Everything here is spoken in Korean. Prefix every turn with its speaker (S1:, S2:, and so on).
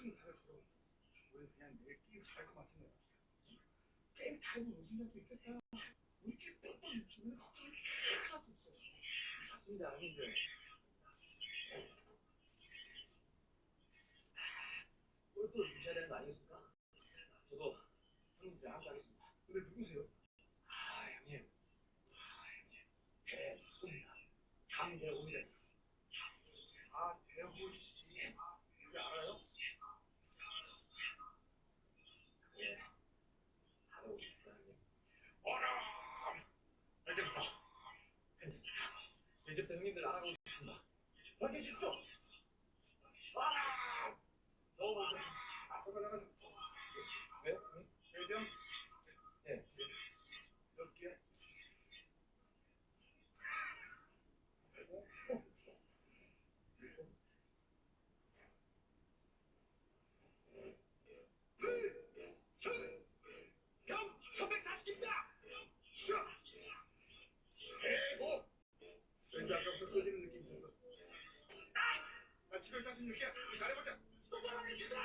S1: 큰 가르쳐도 우리 그냥 내일 끼고 잘것 같은데
S2: 게임 타임이 무슨 수 있겠다
S1: 우리 게임 뺑뺑 주면 걱정이 하나도 없어
S2: 맞습니다 아닌데 오늘 또 주셔야 되는 거 아니겠습니까? 저도 형님들 함께 하겠습니다.
S1: 근데 누구세요?
S2: 아 형님. 아 형님. 배 쏩니다. 감대 오미래 이제 백민들 알아보고 싶습니다. 여기 집중! 아! 너무
S1: 앞으로 나가면 아, 骗子，你看见不是？都把他给晕了！